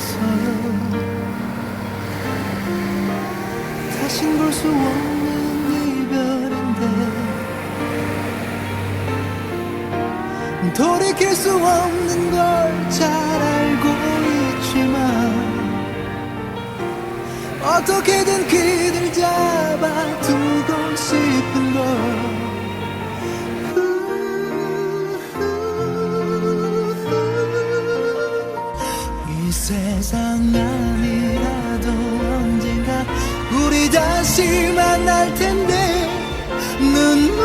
있겠어요 다신 볼 수 없는 이별인데 돌이킬 수 없는 걸 잘 알고 있지만 어떻게든 그댈 잡아두고 싶은 걸 세상 아니라도 언젠가 우리 다시 만날 텐데 눈물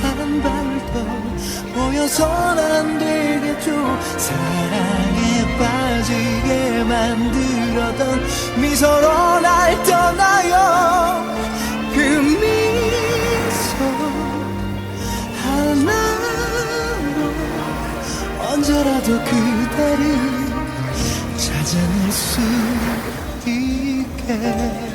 한 방울 더 보여선 안 되겠죠. 사랑에 빠지게 만들었던 미소로 수 있게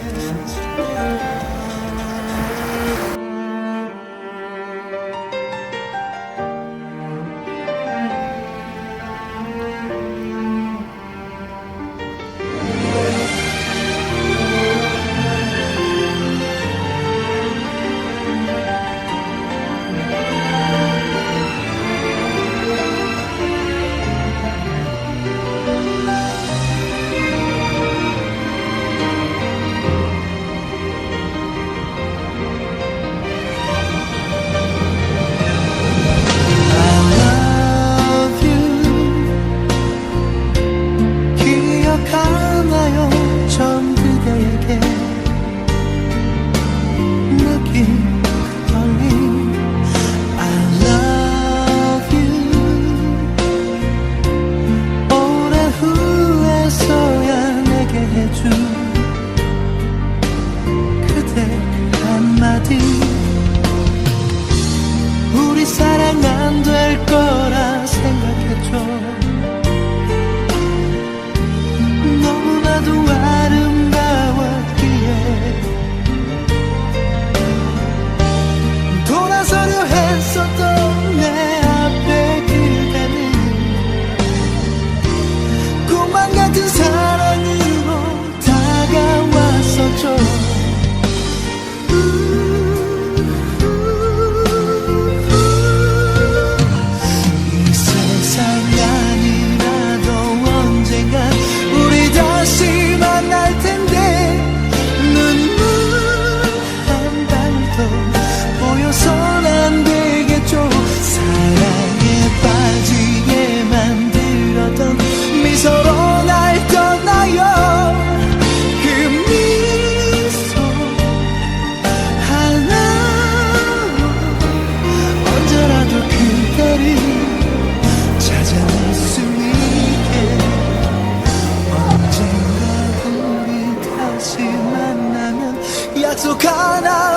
Kana